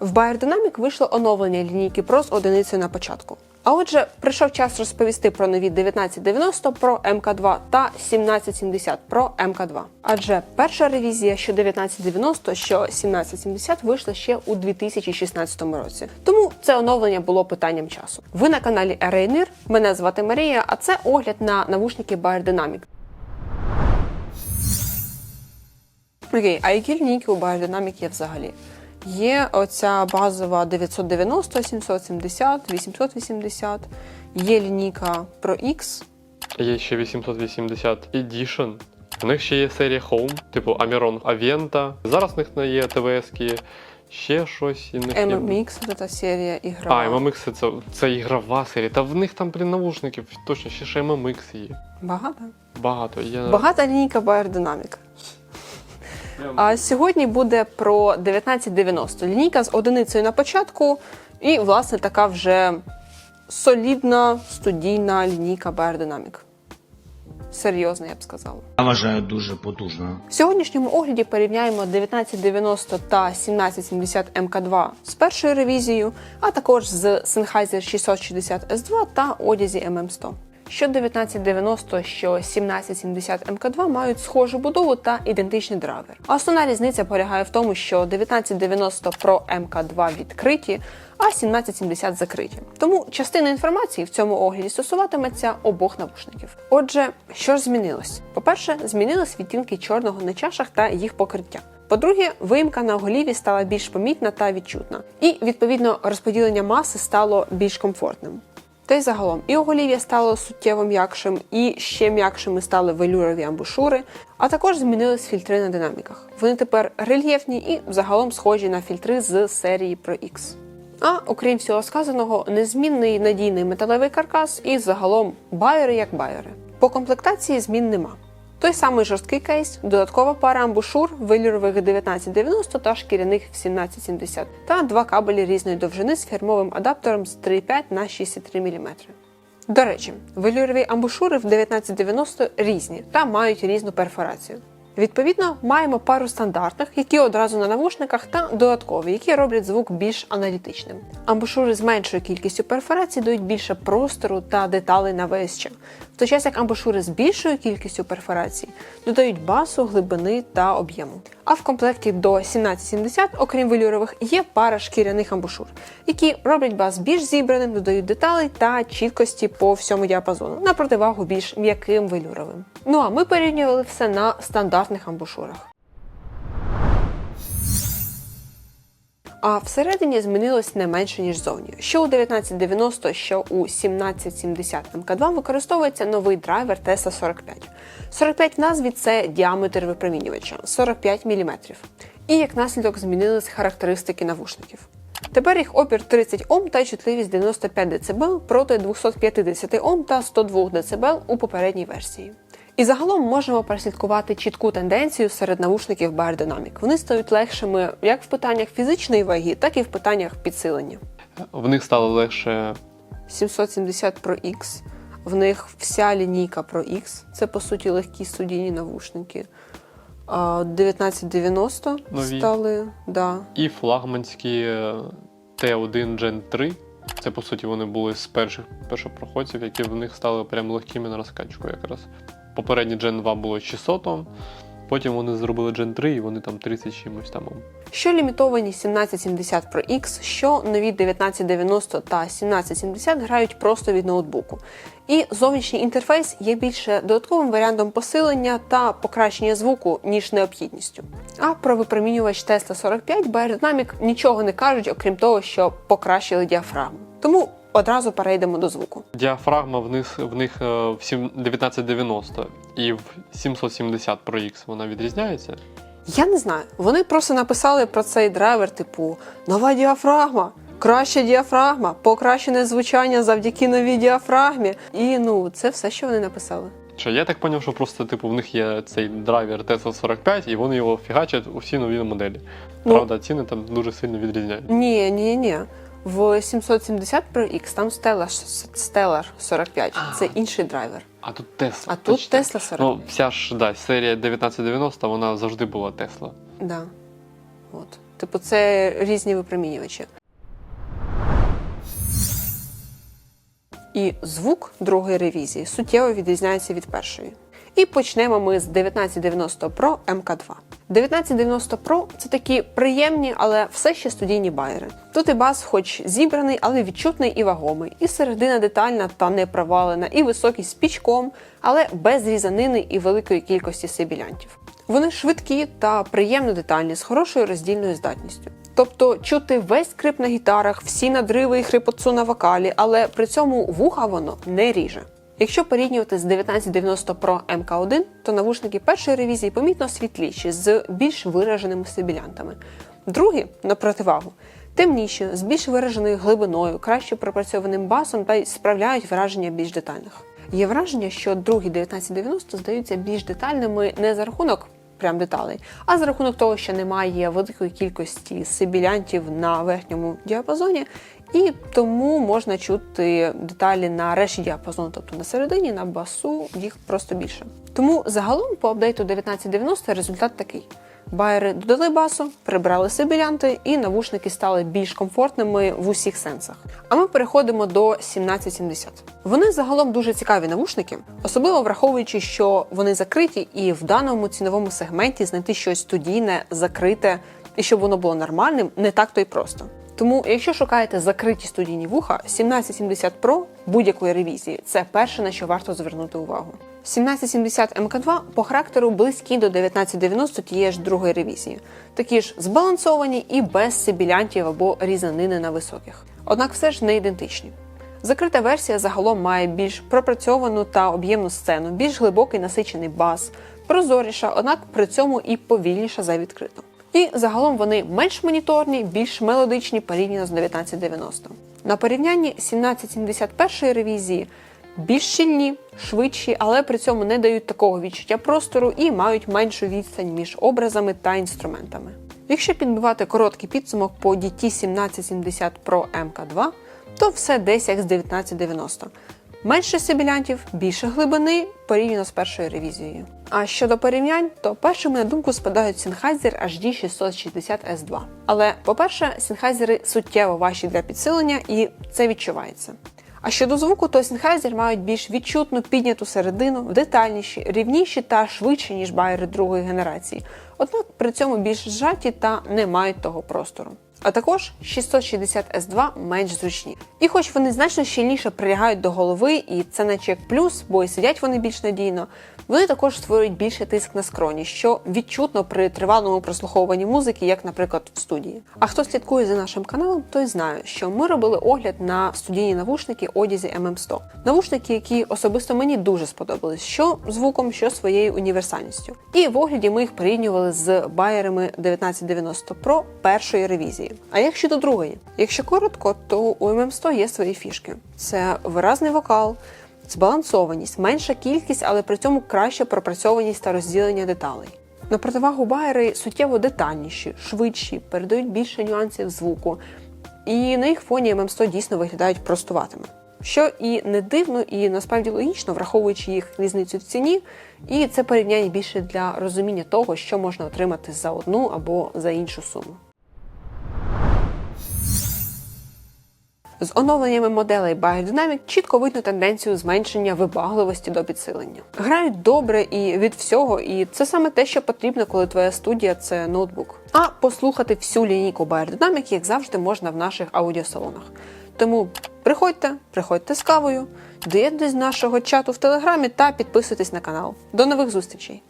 В Bayer вийшло оновлення лінійки Pro з одиницею на початку. А отже, прийшов час розповісти про нові 1990 Pro MK2 та 1770 Pro MK2. Адже перша ревізія що 1990, що 1770 вийшла ще у 2016 році. Тому це оновлення було питанням часу. Ви на каналі Rainier, мене звати Марія, а це огляд на навушники Bayer. Окей, а які лінійки у Bayer є взагалі? Є оця базова 990, 770, 880, є лінійка Pro X, Є ще 880 Edition. У них ще є серія Home, типу Amiron Aventa. Зараз в них не є ТВС-ки, ще щось. І є... MMX, от серія ігрова. А, MMX це, це ігрова серія. Та в них там, блін, навушників точно, ще ж MMX є. Багато. Багато. Є... Багата лінійка Bayer Dynamic. А сьогодні буде про 1990. Лінійка з одиницею на початку, і, власне, така вже солідна студійна лінійка Dynamic. Серйозна, я б сказала. Я вважаю дуже потужно. В сьогоднішньому огляді порівняємо 1990 та 1770 МК2 з першою ревізією, а також з Sennheiser 660 S2 та одязі MM100. Що 1990, що 1770 МК2 мають схожу будову та ідентичний драйвер. Основна різниця полягає в тому, що 1990 Pro МК2 відкриті, а 1770 закриті. Тому частина інформації в цьому огляді стосуватиметься обох навушників. Отже, що ж змінилось? По-перше, змінились відтінки чорного на чашах та їх покриття. По-друге, виїмка на голіві стала більш помітна та відчутна, і відповідно розподілення маси стало більш комфортним. Та й загалом і оголів'я стало суттєво м'якшим, і ще м'якшими стали велюрові амбушури, а також змінились фільтри на динаміках. Вони тепер рельєфні і загалом схожі на фільтри з серії Pro X. А окрім всього сказаного, незмінний надійний металевий каркас і загалом байери як байери. По комплектації змін нема. Той самий жорсткий кейс, додаткова пара амбушур, вилюрових 1990 та шкіряних 1770, та два кабелі різної довжини з фірмовим адаптером з 3,5 на 6,3 мм. До речі, велюрові амбушури в 1990 різні та мають різну перфорацію. Відповідно, маємо пару стандартних, які одразу на навушниках, та додаткові, які роблять звук більш аналітичним. Амбушури з меншою кількістю перфорацій дають більше простору та деталей на ВСЧ, в той час як амбушури з більшою кількістю перфорацій додають басу, глибини та об'єму. А в комплекті до 1770, окрім велюрових, є пара шкіряних амбушур, які роблять бас більш зібраним, додають деталей та чіткості по всьому діапазону, на противагу більш м'яким велюровим. Ну а ми порівнювали все на стандартних амбушурах. А всередині змінилось не менше, ніж зовні. Що у 1990, що у 1770 МК2 використовується новий драйвер Tesla 45. 45 в назві це діаметр випромінювача 45 мм. І як наслідок змінились характеристики навушників. Тепер їх опір 30 Ом та чутливість 95 дБ проти 250 Ом та 102 дБ у попередній версії. І загалом можемо прослідкувати чітку тенденцію серед навушників Bayer Dynamic. Вони стають легшими як в питаннях фізичної ваги, так і в питаннях підсилення. В них стало легше 770 Pro X, в них вся лінійка Pro X, це по суті легкі студійні навушники. 1990 Нові. стали, да. і флагманські е, T1 Gen 3. Це по суті вони були з перших першопроходців, які в них стали прям легкими на розкачку якраз. Попередній Gen 2 було 600 Ом, потім вони зробили Gen 3 і вони там 30 чимось там. Що лімітовані 1770 Pro X, що нові 1990 та 1770 грають просто від ноутбуку. І зовнішній інтерфейс є більше додатковим варіантом посилення та покращення звуку, ніж необхідністю. А про випромінювач Tesla 45 Bayer Dynamic нічого не кажуть, окрім того, що покращили діафрагму. Тому одразу перейдемо до звуку. Діафрагма в них, в них е, в сім- 1990 і в 770 Pro X вона відрізняється. Я не знаю. Вони просто написали про цей драйвер, типу, нова діафрагма, краща діафрагма, покращене звучання завдяки новій діафрагмі. І ну, це все, що вони написали. Що я так зрозумів, що просто типу в них є цей драйвер Tesla 45, і вони його фігачать у всі нові моделі. Ну. Правда, ціни там дуже сильно відрізняються. Ні, ні, ні. В 770 Pro X там Stellar, Stellar 45. Це інший драйвер. А тут Tesla. А тут точно. Tesla 45. Ну, вся ж да, серія 1990, вона завжди була Tesla. Да. От. Типу, це різні випромінювачі. І звук другої ревізії суттєво відрізняється від першої. І почнемо ми з 1990 Pro MK2. 1990 Pro це такі приємні, але все ще студійні байери. Тут і бас, хоч зібраний, але відчутний і вагомий, і середина детальна та не провалена, і високий з пічком, але без різанини і великої кількості сибілянтів. Вони швидкі та приємно детальні з хорошою роздільною здатністю. Тобто чути весь скрип на гітарах, всі надриви і хрипотцу на вокалі, але при цьому вуха воно не ріже. Якщо порівнювати з 1990 Pro MK1, то навушники першої ревізії помітно світліші з більш вираженими стабілянтами. Другі, на противагу, темніші, з більш вираженою глибиною, краще пропрацьованим басом та й справляють враження більш детальних. Є враження, що другі 1990 здаються більш детальними не за рахунок прям деталей, а за рахунок того, що немає великої кількості сибілянтів на верхньому діапазоні, і тому можна чути деталі на решті діапазону, тобто на середині, на басу їх просто більше. Тому загалом по апдейту 1990 результат такий. Байери додали басу, прибрали сибілянти, і навушники стали більш комфортними в усіх сенсах. А ми переходимо до 1770. Вони загалом дуже цікаві навушники, особливо враховуючи, що вони закриті, і в даному ціновому сегменті знайти щось студійне, закрите і щоб воно було нормальним, не так то й просто. Тому, якщо шукаєте закриті студійні вуха, 1770 Pro будь-якої ревізії це перше на що варто звернути увагу. 1770 МК2 по характеру близькі до 1990 тієї ж другої ревізії, такі ж збалансовані і без сибілянтів або різанини на високих. Однак все ж не ідентичні. Закрита версія загалом має більш пропрацьовану та об'ємну сцену, більш глибокий насичений бас, прозоріша, однак при цьому і повільніша за відкриту. І загалом вони менш моніторні, більш мелодичні порівняно з 1990. На порівнянні 1771 ревізії більш щільні, швидші, але при цьому не дають такого відчуття простору і мають меншу відстань між образами та інструментами. Якщо підбивати короткий підсумок по DT 1770 Pro MK2, то все десь як з 1990. Менше сибілянтів, більше глибини порівняно з першою ревізією. А щодо порівнянь, то першими на думку спадають Sennheiser HD 660 S2. Але, по-перше, Sennheiser суттєво важчі для підсилення, і це відчувається. А щодо звуку, то Sennheiser мають більш відчутну підняту середину, детальніші, рівніші та швидші, ніж байери другої генерації. Однак при цьому більш зжаті та не мають того простору. А також 660 S2 менш зручні. І хоч вони значно щільніше прилягають до голови, і це наче як плюс, бо і сидять вони більш надійно, вони також створюють більше тиск на скроні, що відчутно при тривалому прослуховуванні музики, як, наприклад, в студії. А хто слідкує за нашим каналом, той знає, що ми робили огляд на студійні навушники одязі MM100. Навушники, які особисто мені дуже сподобались, що звуком, що своєю універсальністю. І в огляді ми їх порівнювали з байерами 1990 Pro першої ревізії. А як щодо другої? Якщо коротко, то у MM100 є свої фішки: це виразний вокал. Збалансованість, менша кількість, але при цьому краща пропрацьованість та розділення деталей. На противагу байери суттєво детальніші, швидші, передають більше нюансів звуку, і на їх фоні MM100 дійсно виглядають простуватими. Що і не дивно, і насправді логічно, враховуючи їх різницю в ціні, і це порівняння більше для розуміння того, що можна отримати за одну або за іншу суму. З оновленнями моделей Biodynamic чітко видно тенденцію зменшення вибагливості до підсилення. Грають добре і від всього, і це саме те, що потрібно, коли твоя студія це ноутбук. А послухати всю лінійку Biodynamic, як завжди, можна в наших аудіосалонах. Тому приходьте, приходьте з кавою, доєднуйтесь до нашого чату в телеграмі та підписуйтесь на канал. До нових зустрічей!